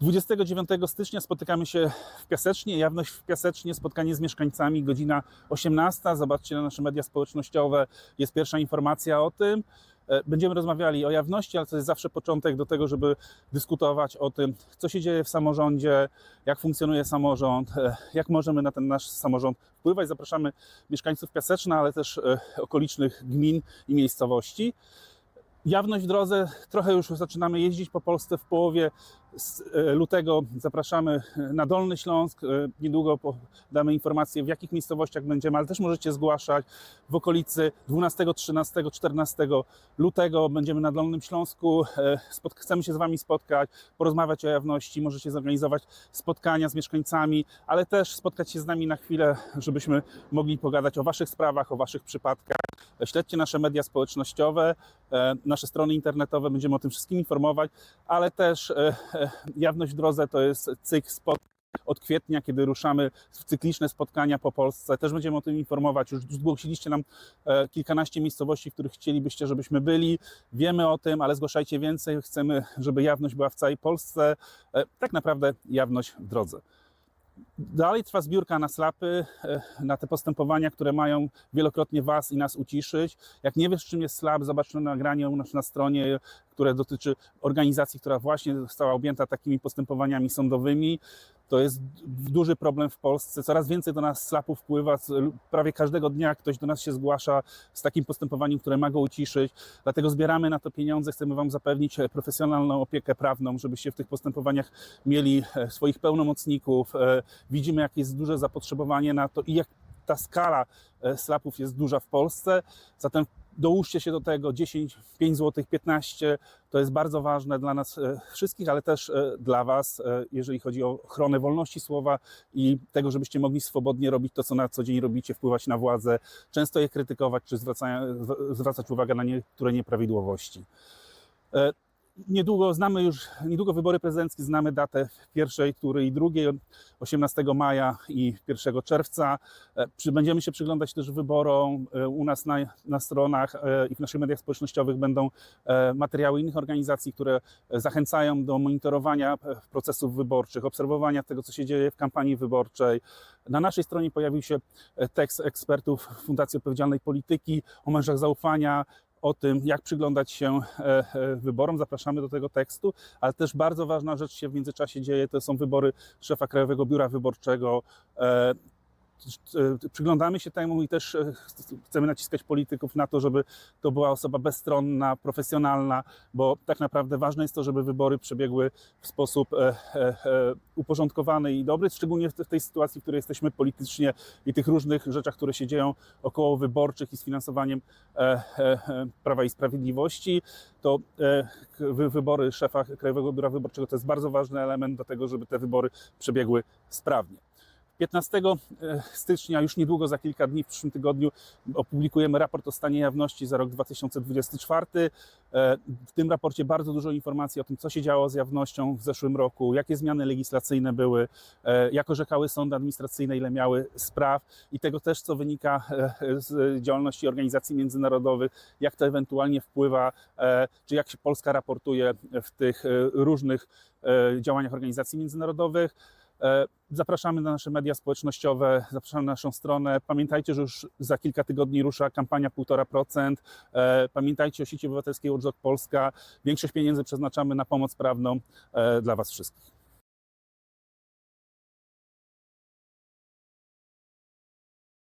29 stycznia spotykamy się w Piasecznie, jawność w Piasecznie, spotkanie z mieszkańcami, godzina 18. Zobaczcie na nasze media społecznościowe, jest pierwsza informacja o tym. E, Będziemy rozmawiali o jawności, ale to jest zawsze początek do tego, żeby dyskutować o tym, co się dzieje w samorządzie, jak funkcjonuje samorząd, e, jak możemy na ten nasz samorząd wpływać. Zapraszamy mieszkańców Piaseczna, ale też e, okolicznych gmin i miejscowości. Jawność w drodze, trochę już zaczynamy jeździć po Polsce w połowie z e, lutego. Zapraszamy na Dolny Śląsk. E, Niedługo damy informacje, w jakich miejscowościach będziemy, ale też możecie zgłaszać w okolicy 12, 13, 14 lutego. Będziemy na Dolnym Śląsku. E, Chcemy się z Wami spotkać, porozmawiać o jawności. Możecie zorganizować spotkania z mieszkańcami, ale też spotkać się z nami na chwilę, żebyśmy mogli pogadać o Waszych sprawach, o Waszych przypadkach. Śledźcie nasze media społecznościowe, nasze strony internetowe, będziemy o tym wszystkim informować, ale też jawność w drodze to jest cykl spotkań od kwietnia, kiedy ruszamy w cykliczne spotkania po Polsce. Też będziemy o tym informować. Już zgłosiliście nam e, kilkanaście miejscowości, w których chcielibyście, żebyśmy byli. Wiemy o tym, ale zgłaszajcie więcej. Chcemy, żeby jawność była w całej Polsce. E, Tak naprawdę jawność w drodze. Dalej trwa zbiórka na slapy, e, na te postępowania, które mają wielokrotnie Was i nas uciszyć. Jak nie wiesz, czym jest slap, zobacz na nagranie u nas na stronie, które dotyczy organizacji, która właśnie została objęta takimi postępowaniami sądowymi. To jest duży problem w Polsce. Coraz więcej do nas slapów wpływa. Prawie każdego dnia ktoś do nas się zgłasza z takim postępowaniem, które ma go uciszyć. Dlatego zbieramy na to pieniądze. Chcemy Wam zapewnić e, profesjonalną opiekę prawną, żebyście w tych postępowaniach mieli e, swoich pełnomocników. Widzimy, jakie jest duże zapotrzebowanie na to i jak ta skala e, slapów jest duża w Polsce. Zatem dołóżcie się do tego 10, 5 zł, 15. To jest bardzo ważne dla nas e, wszystkich, ale też e, dla Was, jeżeli chodzi o ochronę wolności słowa i tego, żebyście mogli swobodnie robić to, co na co dzień robicie, wpływać na władzę, często je krytykować, czy zwracać uwagę na niektóre nieprawidłowości. Niedługo znamy już, niedługo wybory prezydenckie, znamy datę pierwszej tury i drugiej, 18 maja i 1 czerwca. E, będziemy się przyglądać też wyborom. E, U nas na, na stronach e, i w naszych mediach społecznościowych będą materiały innych organizacji, które zachęcają do monitorowania procesów wyborczych, obserwowania tego, co się dzieje w kampanii wyborczej. Na naszej stronie pojawił się tekst ekspertów Fundacji Odpowiedzialnej Polityki o mężach zaufania, o tym, jak przyglądać się e, e, wyborom. Zapraszamy do tego tekstu, ale też bardzo ważna rzecz się w międzyczasie dzieje, to są wybory szefa Krajowego Biura Wyborczego. E, Przyglądamy się temu i też e, chcemy naciskać polityków na to, żeby to była osoba bezstronna, profesjonalna, bo tak naprawdę ważne jest to, żeby wybory przebiegły w sposób e, uporządkowany i dobry, szczególnie w te- w tej sytuacji, w której jesteśmy politycznie i tych różnych rzeczach, które się dzieją około wyborczych i z finansowaniem Prawa i Sprawiedliwości, to wybory szefa Krajowego Biura Wyborczego to jest bardzo ważny element do tego, żeby te wybory przebiegły sprawnie. 15 stycznia, już niedługo, za kilka dni, w przyszłym tygodniu, opublikujemy raport o stanie jawności za rok 2024. E, W tym raporcie bardzo dużo informacji o tym, co się działo z jawnością w zeszłym roku, jakie zmiany legislacyjne były, e, jak orzekały sądy administracyjne, ile miały spraw i tego też, co wynika e, z działalności organizacji międzynarodowych, jak to ewentualnie wpływa, e, czy jak się Polska raportuje w tych e, różnych e, działaniach organizacji międzynarodowych. E, Zapraszamy na nasze media społecznościowe, zapraszamy na naszą stronę. Pamiętajcie, że już za kilka tygodni rusza kampania 1,5%. E, Pamiętajcie o sieci obywatelskiej Watchdog Polska. Większość pieniędzy przeznaczamy na pomoc prawną e, dla Was wszystkich.